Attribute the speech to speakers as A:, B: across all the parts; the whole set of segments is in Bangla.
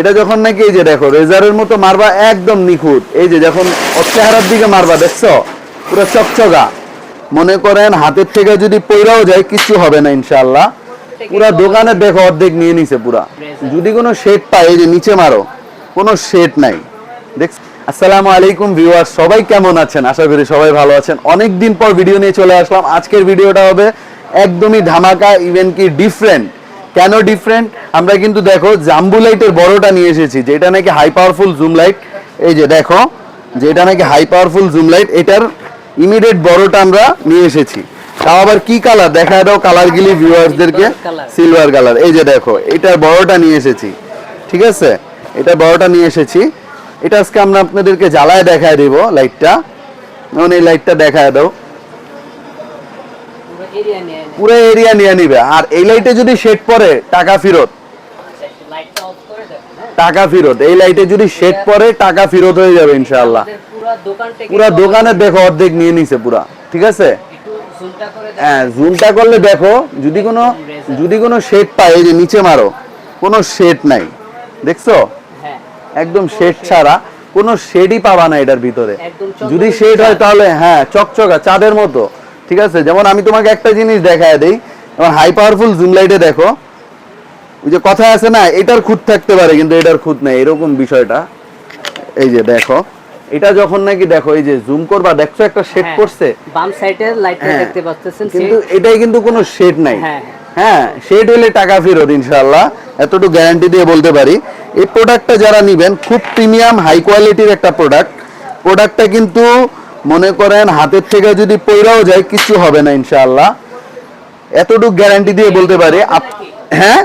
A: এটা যখন নাকি এই যে দেখো রেজারের মতো মারবা একদম নিখুঁত। এই যে যখন চেহারার দিকে মারবা দেখছ? পুরো চকচকা। মনে করেন হাতের থেকে যদি পইরাও যায় কিছু হবে না ইনশাল্লাহ পুরা দোকানে দেখো অর্ধেক নিয়ে নিছে পুরা। যদি কোনো শেড পায় এই যে নিচে মারো কোনো শেড নাই। দেখ আসসালামু আলাইকুম ভিউয়ার সবাই কেমন আছেন? আশা করি সবাই ভালো আছেন। অনেক দিন পর ভিডিও নিয়ে চলে আসলাম। আজকের ভিডিওটা হবে একদমই ধামাকা ইভেন কি ডিফারেন্ট কেন ডিফারেন্ট আমরা কিন্তু দেখো জাম্বু লাইটের বড়টা নিয়ে এসেছি যেটা নাকি হাই পাওয়ারফুল জুম লাইট এই যে দেখো যেটা নাকি হাই পাওয়ারফুল জুম লাইট এটার ইমিডিয়েট বড়টা আমরা নিয়ে এসেছি। তাও আবার কি কালার দেখা দাও কালার গিলি ভিউয়ার্সদেরকে সিলভার কালার এই যে দেখো এটার বড়টা নিয়ে এসেছি। ঠিক আছে? এটা বড়টা নিয়ে এসেছি। এটা আজকে আমরা আপনাদেরকে জ্বালায় দেখায় দিব লাইটটা যেমন এই লাইটটা দেখায় দাও।
B: পুরো এরিয়া নিয়ে।
A: পুরো নিবে। আর এই লাইটে যদি শেড পড়ে টাকা ফেরত? টাকা ফেরত। এই লাইটে যদি শেড পড়ে টাকা ফেরত হয়ে যাবে ইনশাআল্লাহ।
B: পুরা
A: পুরা দোকানে দেখো অর্ধেক নিয়ে নিছে পুরা। ঠিক আছে। হ্যাঁ জুমটা করলে দেখো যদি কোনো যদি কোনো শেড পায় এই যে নিচে মারো কোনো শেড নাই। দেখছ?
B: হ্যাঁ,
A: একদম শেড ছাড়া কোনো শেডই পাবা না এটার ভিতরে। যদি শেড হয় তাহলে হ্যাঁ চকচকা চাঁদের মতো। ঠিক আছে? যেমন আমি তোমাকে একটা জিনিস দেখায় দেই। যেমন হাই পাওয়ারফুল জুম লাইটে দেখো। ওই যে কথা আছে না এটার খুঁত থাকতে পারে কিন্তু এটার খুঁত নেই। এরকম বিষয়টা। এই যে দেখো। এটা যখন নাকি দেখো এই যে জুম করবা দেখছ একটা শেড
B: হ্যাঁ,
A: পড়ছে?
B: বাম সাইডের লাইটটা
A: হ্যাঁ।
B: দেখতে পাচ্ছেন
A: কিন্তু এটাই কিন্তু কোনো শেড নাই।
B: হ্যাঁ,
A: হ্যাঁ। শেড হলে টাকা ফেরত ইনশাআল্লাহ। এতটুকু গ্যারান্টি দিয়ে বলতে পারি। এই প্রোডাক্টটা যারা নিবেন খুব প্রিমিয়াম হাই কোয়ালিটির একটা প্রোডাক্ট প্রোডাক্টটা কিন্তু মনে করেন হাতের থেকে যদি পইরাও যায়, কিছু হবে না ইনশাআল্লাহ। এতটুকু গ্যারান্টি দিয়ে বলতে পারি হ্যাঁ?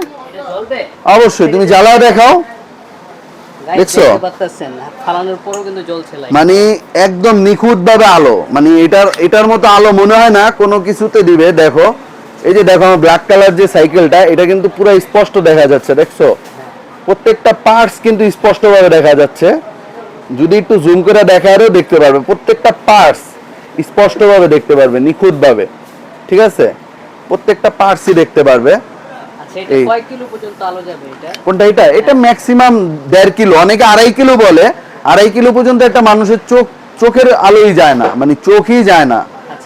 A: অবশ্যই, তুমি জ্বালাও দেখাও। দেখছ? মানে একদম নিখুঁত ভাবে আলো মানে এটার এটার মতো আলো মনে হয় না, কোনো কিছুতে দিবে, দেখো। এই যে দেখো ব্ল্যাক কালার যে সাইকেলটা এটা কিন্তু পুরো স্পষ্ট দেখা যাচ্ছে, দেখছ? প্রত্যেকটা পার্টস কিন্তু স্পষ্ট ভাবে দেখা যাচ্ছে। যদি একটু জুম করে দেখারও দেখতে পারবে প্রত্যেকটা পার্টস স্পষ্ট ভাবে দেখতে পারবে নিখুঁত ভাবে ঠিক আছে? প্রত্যেকটা পার্টসই দেখতে পারবে।
B: আচ্ছা এটা
A: এই।
B: কয় কিলো পর্যন্ত আলো যাবে এটা?
A: কোনটা এটা? এটা ম্যাক্সিমাম দেড় কিলো। অনেকে আড়াই কিলো বলে। আড়াই কিলো পর্যন্ত একটা মানুষের চোখ চোখের আলোই যায় না। মানে চোখই যায় না।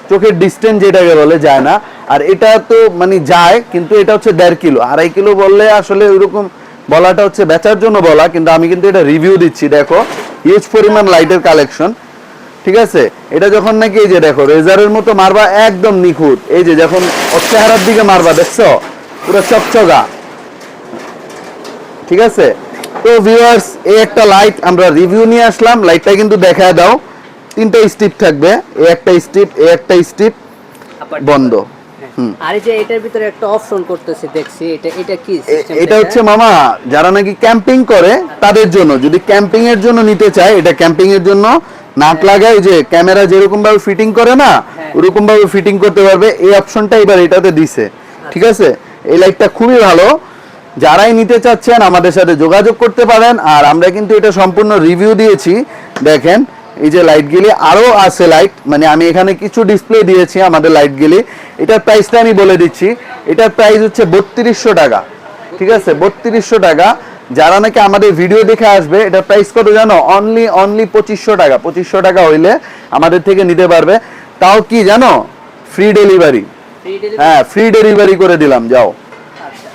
A: চোখের ডিস্টেন্স যেটাকে বলে যায় না। আর এটা তো মানে যায় কিন্তু এটা হচ্ছে দেড় কিলো। আড়াই কিলো বললে আসলে ওইরকম বলাটা হচ্ছে বেচার জন্য বলা কিন্তু আমি কিন্তু এটা রিভিউ দিচ্ছি দেখো। হিউজ পরিমাণ লাইটের কালেকশন ঠিক আছে? এটা যখন নাকি এই যে দেখো রেজারের মতো মারবা একদম নিখুঁত। এই যে যখন চেহারার দিকে মারবা দেখছ? পুরো চকচকা। ঠিক আছে? তো ভিউয়ার্স এই একটা লাইট আমরা রিভিউ নিয়ে আসলাম। লাইটটা কিন্তু দেখা দাও। তিনটা স্টিপ থাকবে। এই একটা স্টিপ এই একটা স্টিপ বন্ধ।
B: আর এই যে এটার ভিতরে একটা অপশন করতেছি দেখছি এটা এটা কি
A: এটা হচ্ছে মামা যারা নাকি ক্যাম্পিং করে তাদের জন্য। যদি ক্যাম্পিং এর জন্য নিতে চায় এটা ক্যাম্পিং এর জন্য নাট লাগায় যে ক্যামেরা যেরকম ভাবে ফিটিং করে না
B: হ্যাঁ।
A: ওরকম ভাবে ফিটিং করতে পারবে। এই অপশনটা এবার এটাতে দিছে। ঠিক আছে? এই লাইটটা খুবই ভালো। যারাই নিতে চাচ্ছেন আমাদের সাথে যোগাযোগ করতে পারেন। আর আমরা কিন্তু এটা সম্পূর্ণ রিভিউ দিয়েছি। দেখেন এই যে লাইটগুলি আরও আছে লাইট মানে আমি এখানে কিছু ডিসপ্লে দিয়েছি আমাদের লাইটগুলি এটার প্রাইসটা আমি বলে দিচ্ছি। এটার প্রাইস হচ্ছে বত্রিশশো টাকা। ঠিক আছে? বত্রিশশো টাকা। যারা নাকি আমাদের ভিডিও দেখে আসবে এটার প্রাইস কত জানো? অনলি অনলি পঁচিশশো টাকা। পঁচিশশো টাকা হইলে আমাদের থেকে নিতে পারবে। তাও কি জানো? ফ্রি ডেলিভারি হ্যাঁ ফ্রি ডেলিভারি করে দিলাম যাও।
B: আচ্ছা।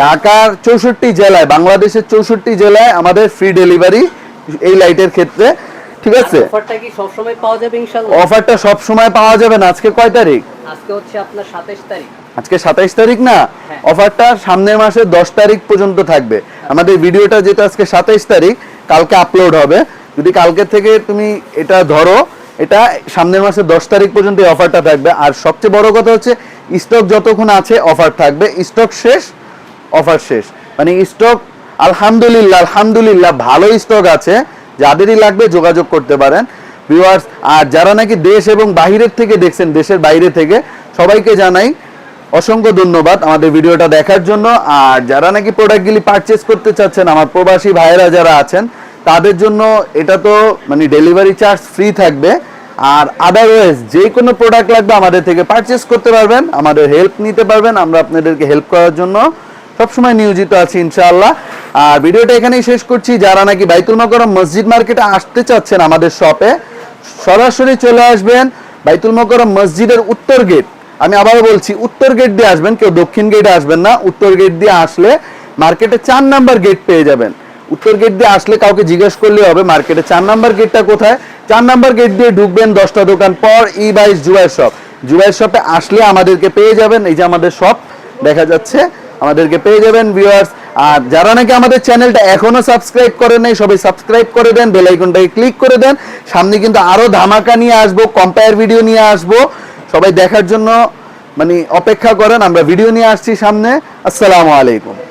A: ঢাকার চৌষট্টি জেলায় বাংলাদেশের চৌষট্টি জেলায় আমাদের ফ্রি ডেলিভারি এই লাইটের ক্ষেত্রে। ঠিক আছে?
B: অফারটা কি সবসময় পাওয়া যাবে ইনশাআল্লাহ?
A: অফারটা সব সময় পাওয়া যাবে না। আজকে কয় তারিখ?
B: আজকে হচ্ছে আপনার 27 তারিখ।
A: আজকে সাতাইশ তারিখ না?
B: হ্যাঁ।
A: অফারটা সামনের মাসে দশ তারিখ পর্যন্ত থাকবে। আমাদের ভিডিওটা যেটা আজকে সাতাইশ তারিখ কালকে আপলোড হবে। যদি কালকে থেকে তুমি এটা ধরো এটা সামনের মাসে দশ তারিখ পর্যন্ত এই অফারটা থাকবে। আর সবচেয়ে বড় কথা হচ্ছে স্টক যতক্ষণ আছে অফার থাকবে। স্টক শেষ অফার শেষ। মানে স্টক আলহামদুলিল্লাহ আলহামদুলিল্লাহ ভালো স্টক আছে। যাদেরই লাগবে যোগাযোগ করতে পারেন। ভিউয়ার্স আর যারা নাকি দেশ এবং বাহিরের থেকে দেখছেন, দেশের বাইরে থেকে, সবাইকে জানাই অসংখ্য ধন্যবাদ আমাদের ভিডিওটা দেখার জন্য। আর যারা নাকি প্রোডাক্টগুলি পারচেস করতে চাচ্ছেন, আমার প্রবাসী ভাইয়েরা যারা আছেন, তাদের জন্য এটা তো মানে ডেলিভারি চার্জ ফ্রি থাকবে। আর আদারওয়াইজ যে কোনো প্রোডাক্ট লাগবে আমাদের থেকে পারচেস করতে পারবেন, আমাদের হেল্প নিতে পারবেন, আমরা আপনাদেরকে হেল্প করার জন্য সবসময় নিয়োজিত আছি, ইনশাআল্লাহ। আর ভিডিওটা এখানেই শেষ করছি। যারা নাকি বাইতুল মকরম মসজিদ মার্কেটে আসতে চাচ্ছেন আমাদের শপে, সরাসরি চলে আসবেন বাইতুল মকরম মসজিদের উত্তর গেট আমি আবারও বলছি, উত্তর গেট দিয়ে আসবেন, কেউ দক্ষিণ গেটে আসবেন না। উত্তর গেট দিয়ে আসলে মার্কেটে চার নাম্বার গেট পেয়ে যাবেন। উত্তর গেট দিয়ে আসলে কাউকে জিজ্ঞেস করলে হবে, মার্কেটে চার নাম্বার গেটটা কোথায়? চার নাম্বার গেট দিয়ে ঢুকবেন দশটা দোকান পর ই বাইশ জুয়ার শপ জুয়ার শপে আসলে আমাদেরকে পেয়ে যাবেন, এই যে আমাদের শপ দেখা যাচ্ছে। আমাদেরকে পেয়ে যাবেন ভিউয়ার্স আর যারা নাকি আমাদের চ্যানেলটা এখনও সাবস্ক্রাইব করে নাই, সবাই সাবস্ক্রাইব করে দেন, বেল আইকনটাকে ক্লিক করে দেন। সামনে কিন্তু আরও ধামাকা নিয়ে আসব কম্পেয়ার ভিডিও নিয়ে আসব। সবাই দেখার জন্য মানে অপেক্ষা করেন, আমরা ভিডিও নিয়ে আসছি সামনে। আসসালামু আলাইকুম।